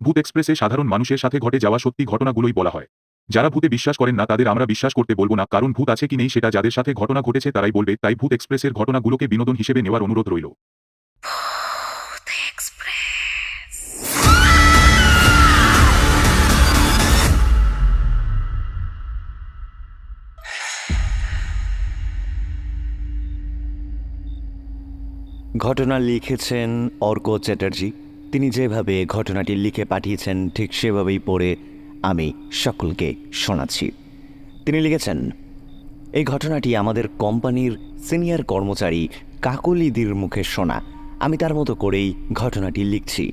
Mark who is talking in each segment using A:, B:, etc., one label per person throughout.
A: ভূত এক্সপ্রেসে সাধারণ মানুষের সাথে ঘটে যাওয়া সত্যি ঘটনাগুলোই বলা হয়। যারা ভূতে বিশ্বাস করেন না তাদের আমরা বিশ্বাস করতে বলব না কারণ ভূত আছে কি নেই সেটা যাদের সাথে ঘটনা ঘটেছে তারাই বলবে তাই ভূত এক্সপ্রেসের ঘটনাগুলোকে বিনোদন হিসেবে নেওয়ার অনুরোধ রইল।
B: ঘটনা লিখেছেন অর্ক চ্যাটার্জি। তিনি যেভাবে ঘটনাটি লিখে পাঠিয়েছেন, ঠিক সেভাবেই পড়ে আমি সকলকে শোনাচ্ছি। তিনি লিখেছেন, এই ঘটনাটি আমাদের কোম্পানির সিনিয়র কর্মচারী কাকলিদির মুখে শোনা। আমি তার মতো করেই ঘটনাটি লিখছি।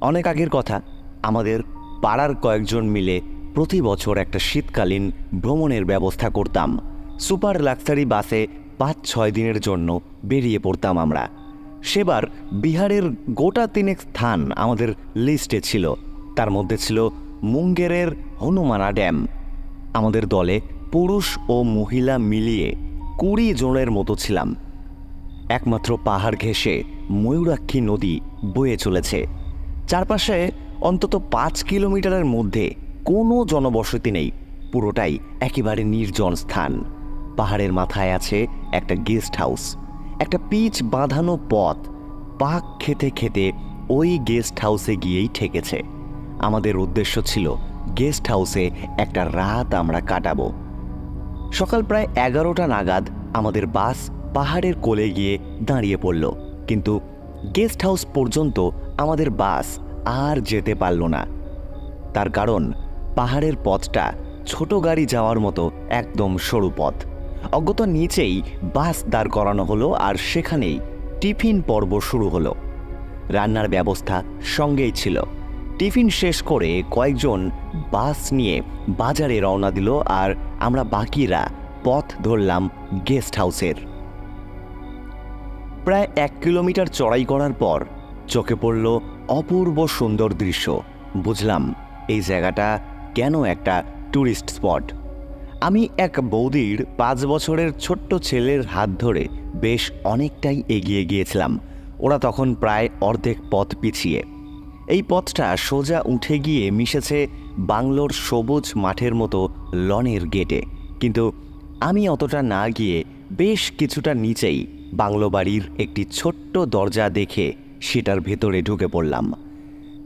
B: অনেক আগের কথা, আমাদের পাড়ার কয়েকজন মিলে প্রতি বছর একটা শীতকালীন ভ্রমণের ব্যবস্থা করতাম। সুপার লাক্সারি বাসে পাঁচ ছয় দিনের জন্য বেরিয়ে পড়তাম আমরা। সেবার বিহারের গোটা তিনেক স্থান আমাদের লিস্টে ছিল। তার মধ্যে ছিল মুঙ্গেরের হনুমানা ড্যাম। আমাদের দলে পুরুষ ও মহিলা মিলিয়ে কুড়ি জনের মতো ছিলাম। একমাত্র পাহাড় ঘেঁষে ময়ূরাক্ষী নদী বয়ে চলেছে। চারপাশে অন্তত পাঁচ কিলোমিটারের মধ্যে কোনো জনবসতি নেই, পুরোটাই একেবারে নির্জন স্থান। পাহাড়ের মাথায় আছে একটা গেস্ট হাউস। একটা পিচ বাঁধানো পথ পাক খেতে খেতে ওই গেস্ট হাউসে গিয়েই ঠেকেছে। আমাদের উদ্দেশ্য ছিল, গেস্ট হাউসে একটা রাত আমরা কাটাবো। সকাল প্রায় এগারোটা নাগাদ আমাদের বাস পাহাড়ের কোলে গিয়ে দাঁড়িয়ে পড়ল। কিন্তু গেস্ট হাউস পর্যন্ত আমাদের বাস আর যেতে পারল না। তার কারণ, পাহাড়ের পথটা ছোট গাড়ি যাওয়ার মতো একদম সরু পথ। অজ্ঞত নিচেই বাস দাঁড় করানো হলো আর সেখানেই টিফিন পর্ব শুরু হলো। রান্নার ব্যবস্থা সঙ্গেই ছিল। টিফিন শেষ করে কয়েকজন বাস নিয়ে বাজারে রওনা দিল আর আমরা বাকিরা পথ ধরলাম গেস্ট হাউসের। প্রায় এক কিলোমিটার চড়াই করার পর চোখে পড়ল অপূর্ব সুন্দর দৃশ্য। বুঝলাম এই জায়গাটা কেন একটা ট্যুরিস্ট স্পট। আমি এক বৌদির পাঁচ বছরের ছোট্ট ছেলের হাত ধরে বেশ অনেকটাই এগিয়ে গিয়েছিলাম। ওরা তখন প্রায় অর্ধেক পথ পিছিয়ে। এই পথটা সোজা উঠে গিয়ে মিশেছে বাংলোর সবুজ মাঠের মতো লনের গেটে। কিন্তু আমি অতটা না গিয়ে বেশ কিছুটা নিচেই বাংলো বাড়ির একটি ছোট্ট দরজা দেখে সেটার ভেতরে ঢুকে পড়লাম।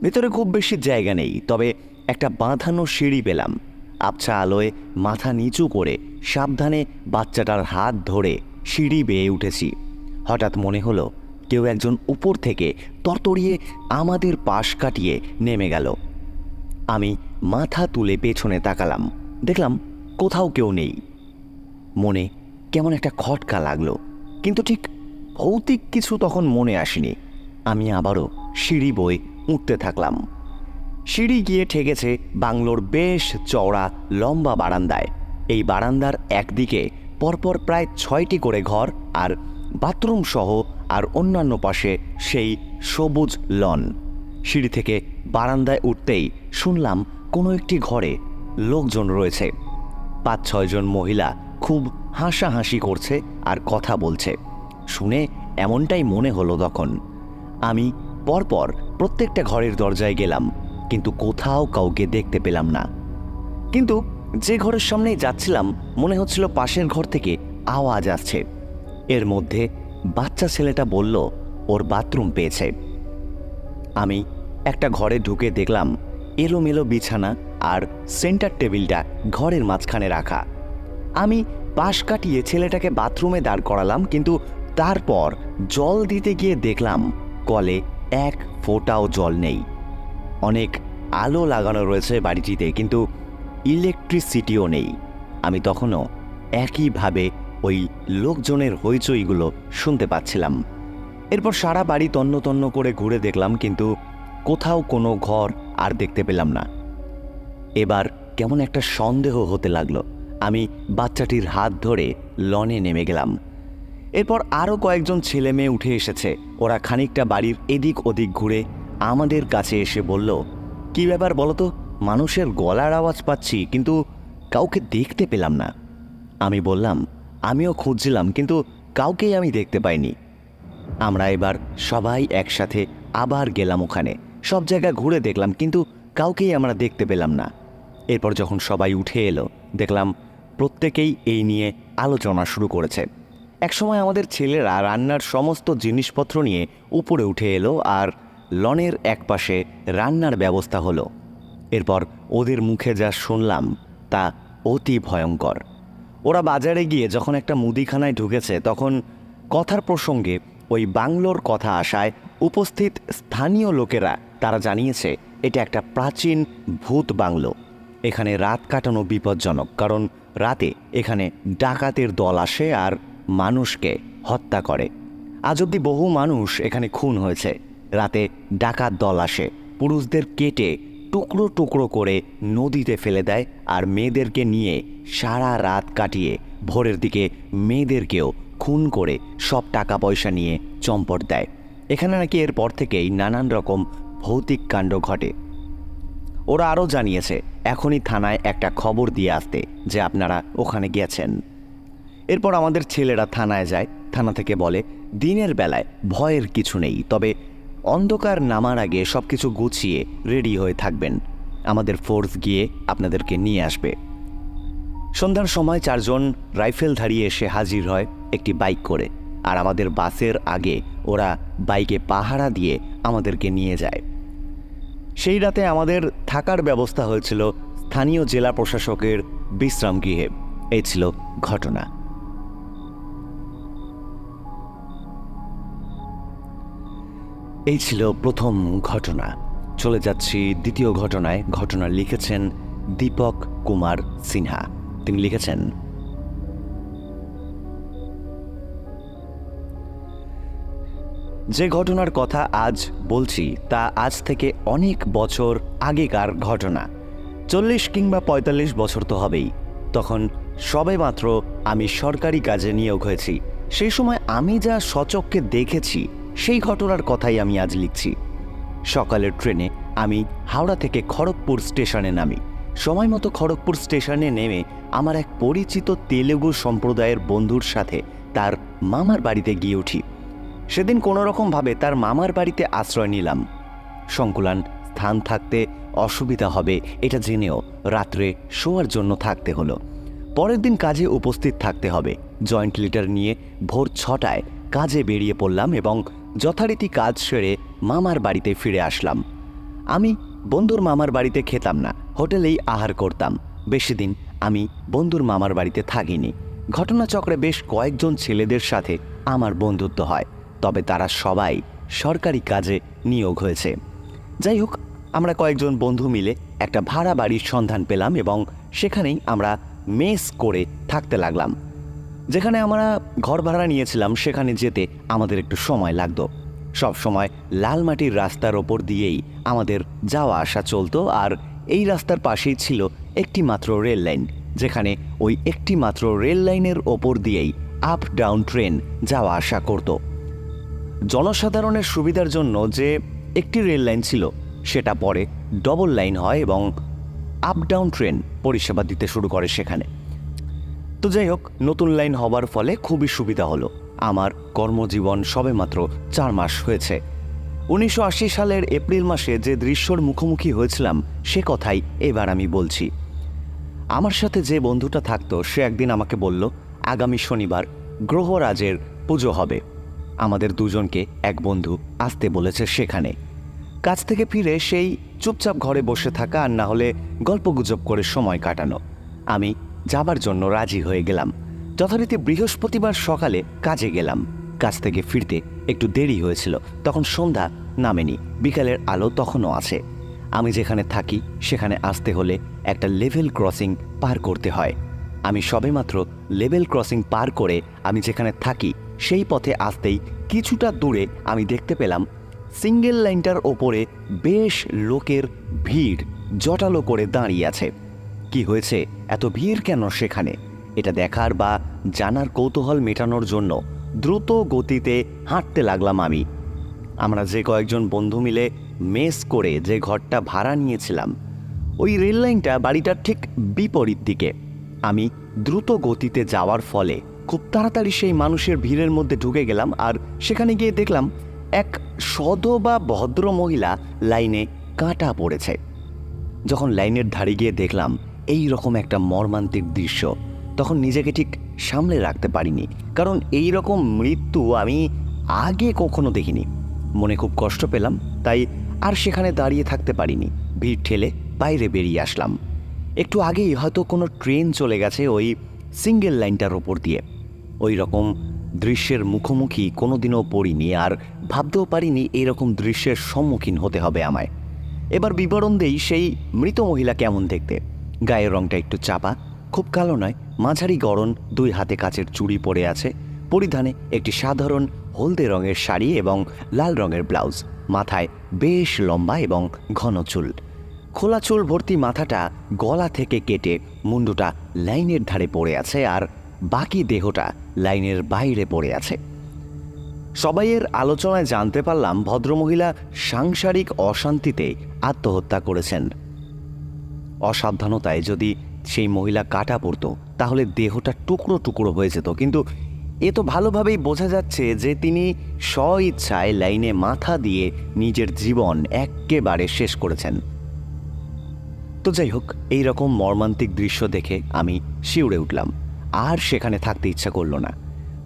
B: ভেতরে খুব বেশি জায়গা নেই, তবে একটা বাঁধানো সিঁড়ি পেলাম। আবছা আলোয় মাথা নিচু করে সাবধানে বাচ্চাটার হাত ধরে সিঁড়ি বেয়ে উঠেছি। হঠাৎ মনে হলো কেউ একজন উপর থেকে তরতরিয়ে আমাদের পাশ কাটিয়ে নেমে গেল। আমি মাথা তুলে পেছনে তাকালাম। দেখলাম কোথাও কেউ নেই। মনে কেমন একটা খটকা লাগল, কিন্তু ঠিক ভৌতিক কিছু তখন মনে আসেনি। আমি আবারও সিঁড়ি বয়ে উঠতে থাকলাম। সিঁড়ি গিয়ে ঠেকেছে বাংলোর বেশ চওড়া লম্বা বারান্দায়। এই বারান্দার একদিকে পরপর প্রায় ছয়টি করে ঘর আর বাথরুম সহ আর অন্যান্য পাশে সেই সবুজ লন। সিঁড়ি থেকে বারান্দায় উঠতেই শুনলাম কোনো একটি ঘরে লোকজন রয়েছে। পাঁচ ছয়জন মহিলা খুব হাসাহাসি করছে আর কথা বলছে। শুনে এমনটাই মনে হলো তখন। আমি পরপর প্রত্যেকটা ঘরের দরজায় গেলাম। কিন্তু কোথাও কাউকে দেখতে পেলাম না। কিন্তু যে ঘরের সামনেই যাচ্ছিলাম, মনে হচ্ছিল পাশের ঘর থেকে আওয়াজ আসছে। এর মধ্যে বাচ্চা ছেলেটা বলল, ওর বাথরুম পেয়েছে। আমি একটা ঘরে ঢুকে দেখলাম, এলোমেলো বিছানা আর সেন্টার টেবিলটা ঘরের মাঝখানে রাখা। আমি পাশ কাটিয়ে ছেলেটাকে বাথরুমে দাঁড় করালাম, কিন্তু তারপর জল দিতে গিয়ে দেখলাম, কলে এক ফোঁটাও জল নেই। অনেক আলো লাগানো রয়েছে বাড়িটিতে, কিন্তু ইলেকট্রিসিটিও নেই। আমি তখনও একইভাবে ওই লোকজনের হইচইগুলো শুনতে পাচ্ছিলাম। এরপর সারা বাড়ি তন্ন তন্ন করে ঘুরে দেখলাম, কিন্তু কোথাও কোনো ঘর আর দেখতে পেলাম না। এবার কেমন একটা সন্দেহ হতে লাগল। আমি বাচ্চাটির হাত ধরে লনে নেমে গেলাম। এরপর আরও কয়েকজন ছেলে মেয়ে উঠে এসেছে। ওরা খানিকটা বাড়ির এদিক ওদিক ঘুরে আমাদের কাছে এসে বলল, কি ব্যাপার বলো তো? মানুষের গলার আওয়াজ পাচ্ছি, কিন্তু কাউকে দেখতে পেলাম না। আমি বললাম, আমিও খুঁজছিলাম, কিন্তু কাউকেই আমি দেখতে পাইনি। আমরা এবার সবাই একসাথে আবার গেলাম ওখানে। সব জায়গা ঘুরে দেখলাম, কিন্তু কাউকেই আমরা দেখতে পেলাম না। এরপর যখন সবাই উঠে এলো, দেখলাম প্রত্যেকেই এই নিয়ে আলোচনা শুরু করেছে। একসময় আমাদের ছেলেরা রান্নার সমস্ত জিনিসপত্র নিয়ে উপরে উঠে এলো আর লনের একপাশে রান্নার ব্যবস্থা হলো। এরপর ওদের মুখে যা শুনলাম, তা অতি ভয়ঙ্কর। ওরা বাজারে গিয়ে যখন একটা মুদিখানায় ঢুকেছে, তখন কথার প্রসঙ্গে ওই বাংলোর কথা আসায় উপস্থিত স্থানীয় লোকেরা, তারা জানিয়েছে, এটা একটা প্রাচীন ভূত বাংলো। এখানে রাত কাটানো বিপজ্জনক, কারণ রাতে এখানে ডাকাতের দল আসে আর মানুষকে হত্যা করে। আজ অব্দি বহু মানুষ এখানে খুন হয়েছে। রাতে ডাকাত দল আসে। পুরুষদের কেটে টুকরো টুকরো করে নদীতে ফেলে দেয় আর মেয়েদেরকে নিয়ে সারা রাত কাটিয়ে ভোরের দিকে মেয়েদেরকেও খুন করে সব টাকা পয়সা নিয়ে চম্পট দেয়। এখানে নাকি এরপর থেকেই নানান রকম ভৌতিক কাণ্ড ঘটে। ওরা আরও জানিয়েছে, এখনই থানায় একটা খবর দিয়ে আসতে যে আপনারা ওখানে গেছেন এরপর আমাদের ছেলেরা থানায় যায়। থানা থেকে বলে, দিনের বেলায় ভয়ের কিছু নেই, তবে অন্ধকার নামার আগে সব কিছু গুছিয়ে রেডি হয়ে থাকবেন। আমাদের ফোর্স গিয়ে আপনাদেরকে নিয়ে আসবে। সন্ধ্যার সময় চারজন রাইফেল ধারিয়ে এসে হাজির হয় একটি বাইক করে। আর আমাদের বাসের আগে ওরা বাইকে পাহারা দিয়ে আমাদেরকে নিয়ে যায়। সেই রাতে আমাদের থাকার ব্যবস্থা হয়েছিল স্থানীয় জেলা প্রশাসকের বিশ্রাম গৃহে এই ছিল ঘটনা। এই ছিল প্রথম ঘটনা। চলে যাচ্ছি দ্বিতীয় ঘটনায়। ঘটনা লিখেছেন দীপক কুমার সিনহা। তিনি লিখেছেন, যে ঘটনার কথা আজ বলছি, তা আজ থেকে অনেক বছর আগেকার ঘটনা। চল্লিশ কিংবা পঁয়তাল্লিশ বছর তো হবেই। তখন সবে মাত্র আমি সরকারি কাজে নিয়োগ হয়েছি। সেই সময় আমি যা সচককে দেখেছি সেই ঘটনার কথাই আমি আজ লিখছি। সকালের ট্রেনে আমি হাওড়া থেকে খড়গপুর স্টেশনে নামি। সময় মতো খড়গপুর স্টেশনে নেমে আমার এক পরিচিত তেলেগু সম্প্রদায়ের বন্ধুর সাথে তার মামার বাড়িতে গিয়ে উঠি। সেদিন কোনো রকমভাবে তার মামার বাড়িতে আশ্রয় নিলাম। সংকুলান স্থান থাকতে অসুবিধা হবে, এটা জেনেও রাত্রে শোয়ার জন্য থাকতে হলো। পরের দিন কাজে উপস্থিত থাকতে হবে। জয়েন্ট লিটার নিয়ে ভোর ছটায় কাজে বেরিয়ে পড়লাম এবং যথারীতি কাজ সেরে মামার বাড়িতে ফিরে আসলাম। আমি বন্ধুর মামার বাড়িতে খেতাম না, হোটেলেই আহার করতাম। বেশি দিন আমি বন্ধুর মামার বাড়িতে থাকিনি। ঘটনাচক্রে বেশ কয়েকজন ছেলেদের সাথে আমার বন্ধুত্ব হয়, তবে তারা সবাই সরকারি কাজে নিয়োগ হয়েছে। যাই হোক, আমরা কয়েকজন বন্ধু মিলে একটা ভাড়া বাড়ির সন্ধান পেলাম এবং সেখানেই আমরা মেস করে থাকতে লাগলাম। যেখানে আমরা ঘর ভাড়া নিয়েছিলাম, সেখানে যেতে আমাদের একটু সময় লাগতো। সব সময় লাল মাটির রাস্তার ওপর দিয়েই আমাদের যাওয়া আসা চলতো, আর এই রাস্তার পাশেই ছিল একটি মাত্র রেল লাইন, যেখানে ওই একটি মাত্র রেল লাইনের ওপর দিয়েই আপ ডাউন ট্রেন যাওয়া আসা করতো। জনসাধারণের সুবিধার জন্য যে একটি রেল লাইন ছিল, সেটা পরে ডবল লাইন হয় এবং আপ ডাউন ট্রেন পরিষেবা দিতে শুরু করে সেখানে। তো যাই হোক, নতুন লাইন হবার ফলে খুবই সুবিধা হলো। আমার কর্মজীবন সবেমাত্র চার মাস হয়েছে। উনিশশো আশি সালের এপ্রিল মাসে যে দৃশ্যর মুখোমুখি হয়েছিলাম, সে কথাই এবার আমি বলছি। আমার সাথে যে বন্ধুটা থাকতো, সে একদিন আমাকে বলল, আগামী শনিবার গ্রহরাজের পুজো হবে। আমাদের দুজনকে এক বন্ধু আসতে বলেছে সেখানে। কাজ থেকে ফিরে সেই চুপচাপ ঘরে বসে থাকা আর না হলে গল্পগুজব করে সময় কাটানো। আমি যাবার জন্য রাজি হয়ে গেলাম। যথারীতি বৃহস্পতিবার সকালে কাজে গেলাম। কাজ থেকে ফিরতে একটু দেরি হয়েছিল, তখন সন্ধ্যা নামেনি, বিকালের আলো তখনও আছে। আমি যেখানে থাকি, সেখানে আসতে হলে একটা লেভেল ক্রসিং পার করতে হয়। আমি সবেমাত্র লেভেল ক্রসিং পার করে আমি যেখানে থাকি, সেই পথে আসতেই কিছুটা দূরে আমি দেখতে পেলাম সিঙ্গেল লাইনটার ওপরে বেশ লোকের ভিড় জটালো করে দাঁড়িয়ে আছে। কি হয়েছে? এত ভিড় কেন সেখানে? এটা দেখার বা জানার কৌতূহল মেটানোর জন্য দ্রুত গতিতে হাঁটতে লাগলাম আমি। আমরা যে কয়েকজন বন্ধু মিলে মেস করে যে ঘরটা ভাড়া নিয়েছিলাম, ওই রেললাইনটা বাড়িটার ঠিক বিপরীত দিকে। আমি দ্রুত গতিতে যাওয়ার ফলে খুব তাড়াতাড়ি সেই মানুষের ভিড়ের মধ্যে ঢুকে গেলাম আর সেখানে গিয়ে দেখলাম এক সদবা ভদ্র মহিলা লাইনে কাটা পড়েছে। যখন লাইনের ধারে গিয়ে দেখলাম এই রকম একটা মর্মান্তিক দৃশ্য তখন নিজেকে ঠিক সামলে রাখতে পারিনি। কারণ এই রকম মৃত্যু আমি আগে কখনো দেখিনি। মনে খুব কষ্ট পেলাম, তাই আর সেখানে দাঁড়িয়ে থাকতে পারিনি। ভিড় ঠেলে বাইরে বেরিয়ে আসলাম। একটু আগেই হয়তো কোনো ট্রেন চলে গেছে ওই সিঙ্গেল লাইনটার ওপর দিয়ে। ওই রকম দৃশ্যের মুখোমুখি কোনোদিনও পড়িনি আর ভাবতেও পারিনি এরকম দৃশ্যের সম্মুখীন হতে হবে আমায়। এবার বিবরণ দেই সেই মৃত মহিলা কেমন দেখতে। গায়ের রংটা একটু চাপা, খুব কালো নয়, মাঝারি গরণ দুই হাতে কাচের চুড়ি পরে আছে, পরিধানে একটি সাধারণ হলদে রঙের শাড়ি এবং লাল রঙের ব্লাউজ, মাথায় বেশ লম্বা এবং ঘন চুল। খোলা চুল ভর্তি মাথাটা গলা থেকে কেটে মুন্ডুটা লাইনের ধারে পড়ে আছে আর বাকি দেহটা লাইনের বাইরে পড়ে আছে। সবাইয়ের আলোচনায় জানতে পারলাম, ভদ্রমহিলা সাংসারিক অশান্তিতে আত্মহত্যা করেছেন। অসাবধানতায় যদি সেই মহিলা কাটা পড়তো, তাহলে দেহটা টুকরো টুকরো হয়ে যেত। কিন্তু এ তো ভালোভাবেই বোঝা যাচ্ছে যে তিনি স্ব ইচ্ছায় লাইনে মাথা দিয়ে নিজের জীবন এক্কেবারে শেষ করেছেন। তো যাই হোক, এই রকম মর্মান্তিক দৃশ্য দেখে আমি শিউরে উঠলাম। আর সেখানে থাকতে ইচ্ছা করল না।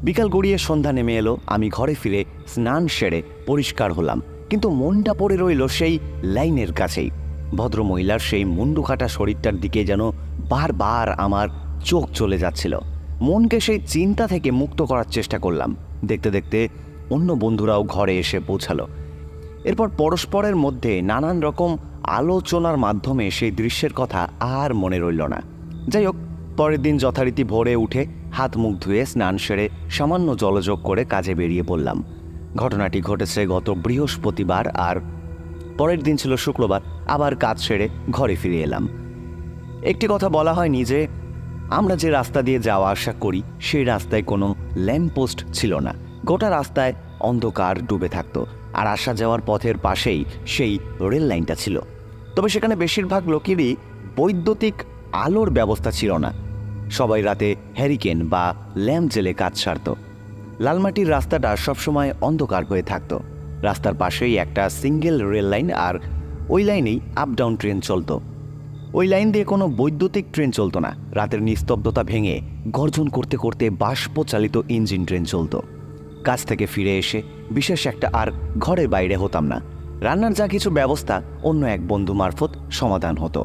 B: বিকাল গড়িয়ে সন্ধ্যা নেমে এলো, আমি ঘরে ফিরে স্নান সেরে পরিষ্কার হলাম। কিন্তু মনটা পড়ে রইল সেই লাইনের কাছেই। ভদ্রমহিলার সেই মুন্ডু কাটা শরীরটার দিকে যেন বারবার আমার চোখ চলে যাচ্ছিল। মনকে সেই চিন্তা থেকে মুক্ত করার চেষ্টা করলাম। দেখতে দেখতে অন্য বন্ধুরাও ঘরে এসে পৌঁছালো। এরপর পরস্পরের মধ্যে নানান রকম আলোচনার মাধ্যমে সেই দৃশ্যের কথা আর মনে রইল না। যাই হোক, পরের দিন যথারীতি ভোরে উঠে হাত মুখ ধুয়ে স্নান সেরে সামান্য জলযোগ করে কাজে বেরিয়ে পড়লাম। ঘটনাটি ঘটেছে গত বৃহস্পতিবার আর পরের দিন ছিল শুক্রবার, আবার কাজ সেরে ঘরে ফিরে এলাম। একটি কথা বলা হয়নি যে, আমরা যে রাস্তা দিয়ে যাওয়া আসা করি, সেই রাস্তায় কোনো ল্যাম্পপোস্ট ছিল না। গোটা রাস্তায় অন্ধকার ডুবে থাকতো, আর আসা যাওয়ার পথের পাশেই সেই রেল লাইনটা ছিল। তবে সেখানে বেশিরভাগ লোকেরই বৈদ্যুতিক আলোর ব্যবস্থা ছিল না। সবাই রাতে হ্যারিকেন বা ল্যাম্প জেলে কাজ সারত। লালমাটির রাস্তাটা সবসময় অন্ধকার হয়ে থাকতো। রাস্তার পাশেই একটা সিঙ্গেল রেল লাইন আর ওই লাইনেই আপ ডাউন ট্রেন চলত। ওই লাইন দিয়ে কোনো বৈদ্যুতিক ট্রেন চলতো না। রাতের নিস্তব্ধতা ভেঙে গর্জন করতে করতে বাষ্প চালিত ইঞ্জিন ট্রেন চলত। কাজ থেকে ফিরে এসে বিশেষ একটা আর ঘরে বাইরে হতাম না। রান্নার যা কিছু ব্যবস্থা, অন্য এক বন্ধু মারফত সমাধান হতো।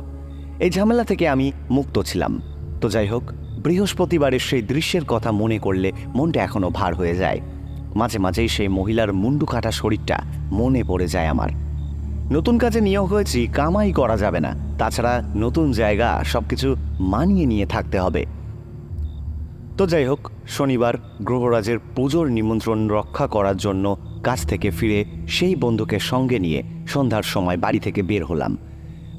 B: এই ঝামেলা থেকে আমি মুক্ত ছিলাম। তো যাই হোক, বৃহস্পতিবারের সেই দৃশ্যের কথা মনে করলে মনটা এখনও ভার হয়ে যায়। মাঝে মাঝেই সেই মহিলার মুন্ডু কাটা শরীরটা মনে পড়ে যায় আমার। নতুন কাজে নিয়োগ হয়েছি, কামাই করা যাবে না। তাছাড়া নতুন জায়গা সব কিছু মানিয়ে নিয়ে থাকতে হবে। তো যাই হোক, শনিবার গ্রহরাজের পুজোর নিমন্ত্রণ রক্ষা করার জন্য কাজ থেকে ফিরে সেই বন্ধুকে সঙ্গে নিয়ে সন্ধ্যার সময় বাড়ি থেকে বের হলাম।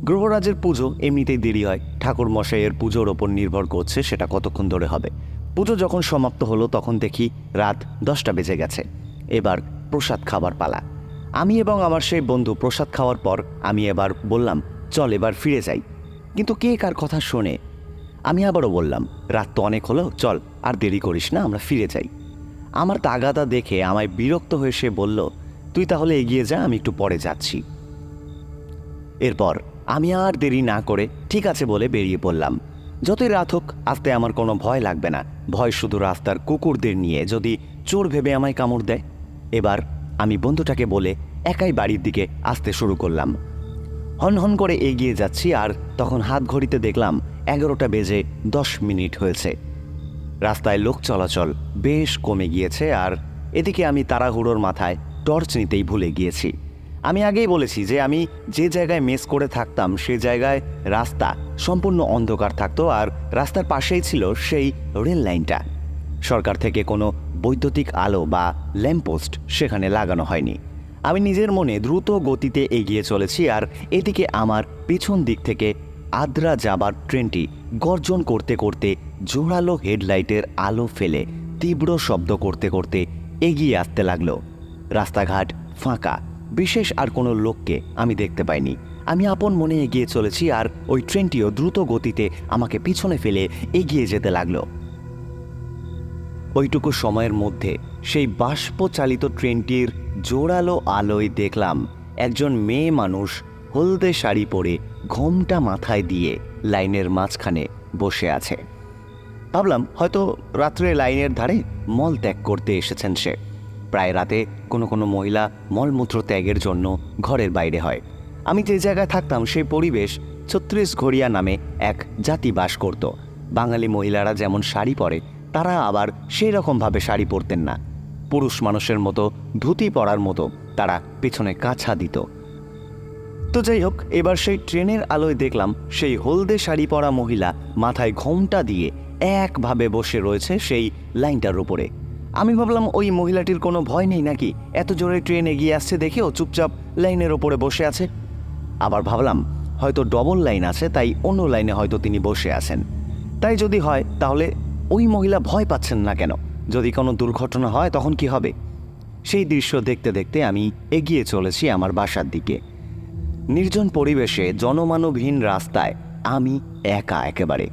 B: গ্রহরাজের পুজো এমনিতেই দেরি হয়। ঠাকুর মশাইয়ের পুজোর ওপর নির্ভর করছে সেটা কতক্ষণ ধরে হবে। পুজো যখন সমাপ্ত হলো, তখন দেখি রাত দশটা বেজে গেছে। এবার প্রসাদ খাবার পালা। আমি এবং আমার সেই বন্ধু প্রসাদ খাওয়ার পর আমি এবার বললাম, চল এবার ফিরে যাই। কিন্তু কে কার কথা শোনে? আমি আবারও বললাম, রাত তো অনেক হলো, চল, আর দেরি করিস না, আমরা ফিরে যাই। আমার তাগাদা দেখে আমায় বিরক্ত হয়ে সে বলল, তুই তাহলে এগিয়ে যা, আমি একটু পরে যাচ্ছি। এরপর আমি আর দেরি না করে ঠিক আছে বলে বেরিয়ে পড়লাম। যতই রাত হোক, আসতে আমার কোনো ভয় লাগবে না। ভয় শুধু রাস্তার কুকুরদের নিয়ে, যদি চোর ভেবে আমায় কামড় দেয়। এবার আমি বন্ধুটাকে বলে একাই বাড়ির দিকে আসতে শুরু করলাম। হন হন করে এগিয়ে যাচ্ছি আর তখন হাত ঘড়িতে দেখলাম এগারোটা বেজে দশ মিনিট হয়েছে। রাস্তায় লোক চলাচল বেশ কমে গিয়েছে আর এদিকে আমি তাড়াহুড়োর মাথায় টর্চ নিতেই ভুলে গিয়েছি। আমি আগেই বলেছি যে আমি যে জায়গায় মেস করে থাকতাম, সে জায়গায় রাস্তা সম্পূর্ণ অন্ধকার থাকতো আর রাস্তার পাশেই ছিল সেই রেল লাইনটা। সরকার থেকে কোনো বৈদ্যুতিক আলো বা ল্যাম্পপোস্ট সেখানে লাগানো হয়নি। আমি নিজের মনে দ্রুত গতিতে এগিয়ে চলেছি আর এদিকে আমার পেছন দিক থেকে আদ্রা যাবার ট্রেনটি গর্জন করতে করতে জোরালো হেডলাইটের আলো ফেলে তীব্র শব্দ করতে করতে এগিয়ে আসতে লাগল। রাস্তাঘাট ফাঁকা। বিশেষ আর কোনো লোককে আমি দেখতে পাইনি। আমি আপন মনে এগিয়ে চলেছি আর ওই ট্রেনটিও দ্রুত গতিতে আমাকে পিছনে ফেলে এগিয়ে যেতে লাগল। ওইটুকু সময়ের মধ্যে সেই বাষ্পচালিত ট্রেনটির জোরালো আলোয় দেখলাম একজন মেয়ে মানুষ হলদে শাড়ি পরে ঘোমটা মাথায় দিয়ে লাইনের মাঝখানে বসে আছে। ভাবলাম হয়তো রাত্রে লাইনের ধারে মল ত্যাগ করতে এসেছেন সে। প্রায় রাতে কোনো কোনো মহিলা মলমূত্র ত্যাগের জন্য ঘরের বাইরে হয়। আমি যে জায়গায় থাকতাম সেই পরিবেশ ছত্রিশঘড়িয়া নামে এক জাতি বাস করত। বাঙালি মহিলারা যেমন শাড়ি পরে, তারা আবার সেই রকমভাবে শাড়ি পরতেন না। পুরুষ মানুষের মতো ধুতি পরার মতো তারা পেছনে কাছা দিত। তো যাই হোক, এবার সেই ট্রেনের আলোয় দেখলাম সেই হলদে শাড়ি পরা মহিলা মাথায় ঘোমটা দিয়ে একভাবে বসে রয়েছে সেই লাইনটার উপরে। আমি ভাবলাম ওই মহিলাটির কোনো ভয় নেই নাকি? এত জোরে ট্রেন এগিয়ে আসছে দেখেও চুপচাপ লাইনের ওপরে বসে আছে। আবার ভাবলাম, হয়তো ডবল লাইন আছে, তাই অন্য লাইনে হয়তো তিনি বসে আছেন। তাই যদি হয়, তাহলে ওই মহিলা ভয় পাচ্ছেন না কেন? যদি কোনো দুর্ঘটনা হয়, তখন কি হবে? সেই দৃশ্য দেখতে দেখতে আমি এগিয়ে চলেছি আমার বাসার দিকে। নির্জন পরিবেশে জনমানবহীন রাস্তায় আমি একা একেবারে।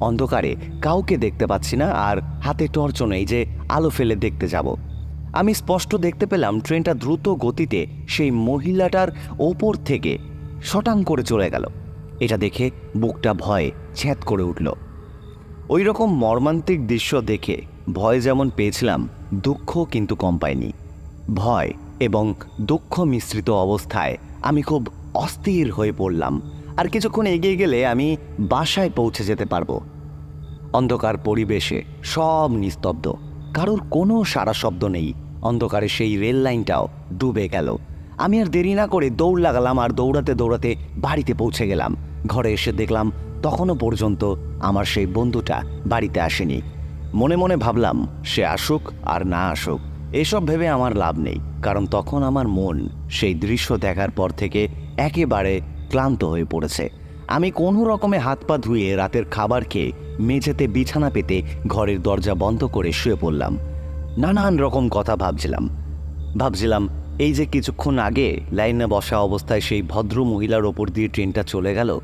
B: অন্ধকারে কাউকে দেখতে পাচ্ছি না, আর হাতে টর্চ নেই যে আলো ফেলে দেখতে যাব। আমি স্পষ্ট দেখতে পেলাম ট্রেনটা দ্রুত গতিতে সেই মহিলাটার ওপর থেকে শটাং করে চলে গেল। এটা দেখে বুকটা ভয়ে ছ্যাঁত করে উঠল। ওই রকম মর্মান্তিক দৃশ্য দেখে ভয় যেমন পেয়েছিলাম, দুঃখ কিন্তু কম পাইনি। ভয় এবং দুঃখ মিশ্রিত অবস্থায় আমি খুব অস্থির হয়ে পড়লাম। আর কিছুক্ষণ এগিয়ে গেলে আমি বাসায় পৌঁছে যেতে পারব। অন্ধকার পরিবেশে সব নিস্তব্ধ। কারোর কোনো সারা শব্দ নেই। অন্ধকারে সেই রেল লাইনটাও ডুবে গেল। আমি আর দেরি না করে দৌড় লাগালাম আর দৌড়াতে দৌড়াতে বাড়িতে পৌঁছে গেলাম। ঘরে এসে দেখলাম তখনও পর্যন্ত আমার সেই বন্ধুটা বাড়িতে আসেনি। মনে মনে ভাবলাম, সে আসুক আর না আসুক, এসব ভেবে আমার লাভ নেই। কারণ তখন আমার মন সেই দৃশ্য দেখার পর থেকে একেবারে ক্লান্ত হয়ে পড়েছে। আমি কোনো রকমে হাত পা ধুয়ে রাতের খাবার খেয়ে মেঝেতে বিছানা পেতে ঘরের দরজা বন্ধ করে শুয়ে পড়লাম। নানান রকম কথা ভাবছিলাম। ভাবছিলাম, এই যে কিছুক্ষণ আগে লাইনে বসা অবস্থায় সেই ভদ্র মহিলার ওপর দিয়ে ট্রেনটা চলে গেল,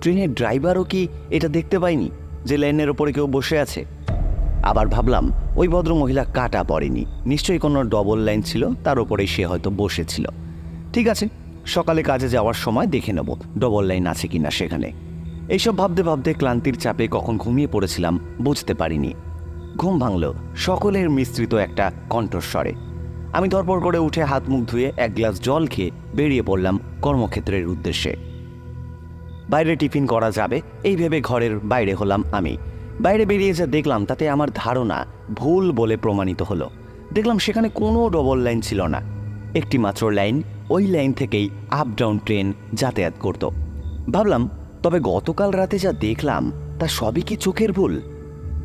B: ট্রেনের ড্রাইভারও কি এটা দেখতে পায়নি যে লাইনের ওপরে কেউ বসে আছে? আবার ভাবলাম, ওই ভদ্র মহিলা কাটা পড়েনি, নিশ্চয়ই কোনো ডবল লাইন ছিল, তার উপরেই সে হয়তো বসেছিল। ঠিক আছে, সকালে কাজে যাওয়ার সময় দেখে নেব ডবল লাইন আছে কিনা সেখানে। এইসব ভাবতে ভাবতে ক্লান্তির চাপে কখন ঘুমিয়ে পড়েছিলাম বুঝতে পারিনি। ঘুম ভাঙল, সকলের মিশ্রিত একটা কণ্ঠস্বরে। আমি ধরপড় করে উঠে হাত মুখ ধুয়ে এক গ্লাস জল খেয়ে বেরিয়ে পড়লাম কর্মক্ষেত্রের উদ্দেশ্যে। বাইরে টিফিন করা যাবে, এই ভেবে ঘরের বাইরে হলাম আমি। বাইরে বেরিয়ে যা দেখলাম, তাতে আমার ধারণা ভুল বলে প্রমাণিত হলো। দেখলাম সেখানে কোনো ডবল লাইন ছিল না। একটি মাত্র লাইন, ওই লাইন থেকেই আপ ডাউন ট্রেন যাতায়াত করত। ভাবলাম তবে গতকাল রাতে যা দেখলাম, তা সবই কি চোখের ভুল?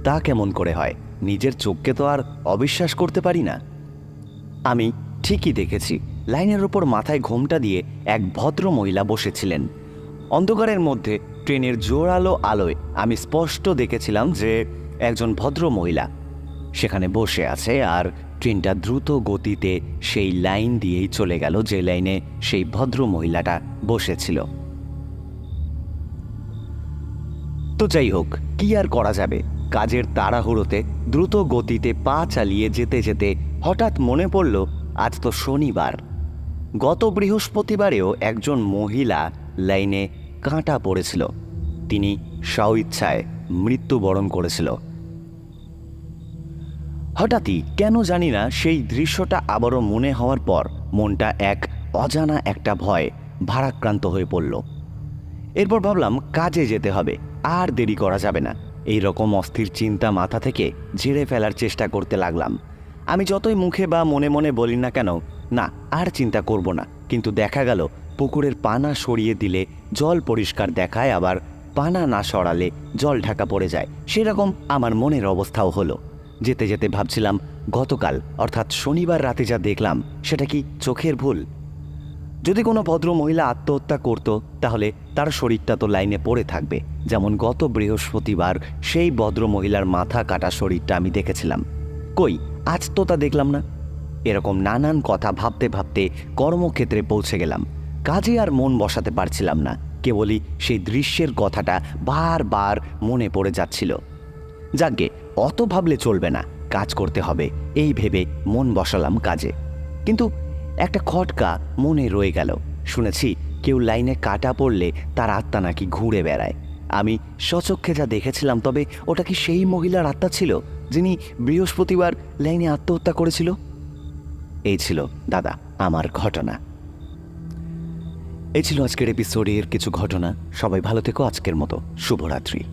B: তা কেমন করে হয়? নিজের চোখকে তো আর অবিশ্বাস করতে পারি না। আমি ঠিকই দেখেছি, লাইনের ওপর মাথায় ঘোমটা দিয়ে এক ভদ্র মহিলা বসেছিলেন। অন্ধকারের মধ্যে ট্রেনের জোরালো আলোয় আমি স্পষ্ট দেখেছিলাম যে একজন ভদ্র মহিলা। সেখানে বসে আছে আর ট্রেনটা দ্রুত গতিতে সেই লাইন দিয়েই চলে গেল যে লাইনে সেই ভদ্র মহিলাটা বসেছিল। তো যাই হোক, কি আর করা যাবে? কাজের তাড়াহুড়োতে দ্রুত গতিতে পা চালিয়ে যেতে যেতে হঠাৎ মনে পড়ল, আজ তো শনিবার। গত বৃহস্পতিবারেও একজন মহিলা লাইনে কাঁটা পড়েছিল। তিনি স্বইচ্ছায় মৃত্যুবরণ করেছিল। হঠাৎই, কেন জানি না, সেই দৃশ্যটা আবারও মনে হওয়ার পর মনটা এক অজানা একটা ভয় ভারাক্রান্ত হয়ে পড়ল। এরপর ভাবলাম, কাজে যেতে হবে। আর দেরি করা যাবে না। এই রকম অস্থির চিন্তা মাথা থেকে ঝেড়ে ফেলার চেষ্টা করতে লাগলাম। আমি যতই মুখে বা মনে মনে বলি না কেন, না, আর চিন্তা করব না। কিন্তু দেখা গেল, পুকুরের পানা সরিয়ে দিলে জল পরিষ্কার দেখায় আবার পানা না সরালে জল ঢাকা পড়ে যায়। সেরকম আমার মনের অবস্থাও হলো। যেতে যেতে ভাবছিলাম, গতকাল, অর্থাৎ শনিবার রাতে যা দেখলাম, সেটা কি চোখের ভুল? যদি কোনো ভদ্র মহিলা আত্মহত্যা করত, তাহলে তার শরীরটা তো লাইনে পড়ে থাকবে। যেমন গত বৃহস্পতিবার সেই ভদ্র মহিলার মাথা কাটা শরীরটা আমি দেখেছিলাম। কই, আজ তো তা দেখলাম না। এরকম নানান কথা ভাবতে ভাবতে কর্মক্ষেত্রে পৌঁছে গেলাম। কাজে আর মন বসাতে পারছিলাম না। কেবলই সেই দৃশ্যের কথাটা বারবার মনে পড়ে যাচ্ছিল। যাকে অত ভাবলে চলবে না। কাজ করতে হবে। এই ভেবে মন বসালাম কাজে। কিন্তু একটা খটকা মনে রয়ে গেল। শুনেছি, কেউ লাইনে কাটা পড়লে তার আত্মা নাকি ঘুরে বেড়ায়। আমি সচক্ষে যা দেখেছিলাম, তবে ওটা কি সেই মহিলার আত্মা ছিল, যিনি বৃহস্পতিবার লাইনে আত্মহত্যা করেছিল? এই ছিল, দাদা, আমার ঘটনা। এই ছিল আজকের এপিসোডের কিছু ঘটনা। সবাই ভালো থেকো, আজকের মতো। শুভরাত্রি।